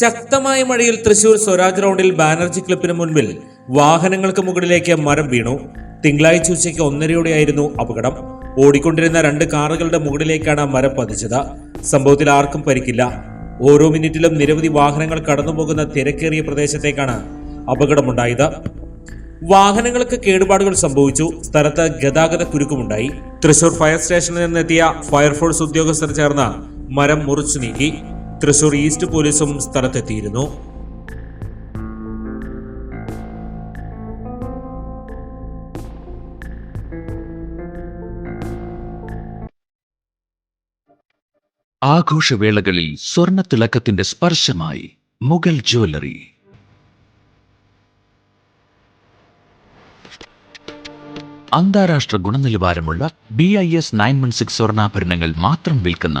ശക്തമായ മഴയിൽ തൃശൂർ സ്വരാജ് റൗണ്ടിൽ ബാനർജി ക്ലബിന് മുൻപിൽ വാഹനങ്ങൾക്ക് മുകളിലേക്ക് മരം വീണു. തിങ്കളാഴ്ച ഉച്ചയ്ക്ക് ഒന്നരയോടെയായിരുന്നു അപകടം. ഓടിക്കൊണ്ടിരുന്ന രണ്ട് കാറുകളുടെ മുകളിലേക്കാണ് മരം പതിച്ചത്. സംഭവത്തിൽ ആർക്കും പരിക്കില്ല. ഓരോ മിനിറ്റിലും നിരവധി വാഹനങ്ങൾ കടന്നുപോകുന്ന തിരക്കേറിയ പ്രദേശത്തേക്കാണ് അപകടമുണ്ടായത്. വാഹനങ്ങൾക്ക് കേടുപാടുകൾ സംഭവിച്ചു. സ്ഥലത്ത് ഗതാഗത കുരുക്കുമുണ്ടായി. തൃശൂർ ഫയർ സ്റ്റേഷനിൽ നിന്നെത്തിയ ഫയർഫോഴ്സ് ഉദ്യോഗസ്ഥർ ചേർന്ന് മരം മുറിച്ചു നീക്കി. തൃശൂർ ഈസ്റ്റ് പോലീസും സ്ഥലത്തെത്തിയിരുന്നു. ആഘോഷവേളകളിൽ സ്വർണത്തിളക്കത്തിന്റെ സ്പർശമായി മുഗൾ ജ്വല്ലറി. അന്താരാഷ്ട്ര ഗുണനിലവാരമുള്ള B I S nine one six സ്വർണാഭരണങ്ങൾ മാത്രം വിൽക്കുന്ന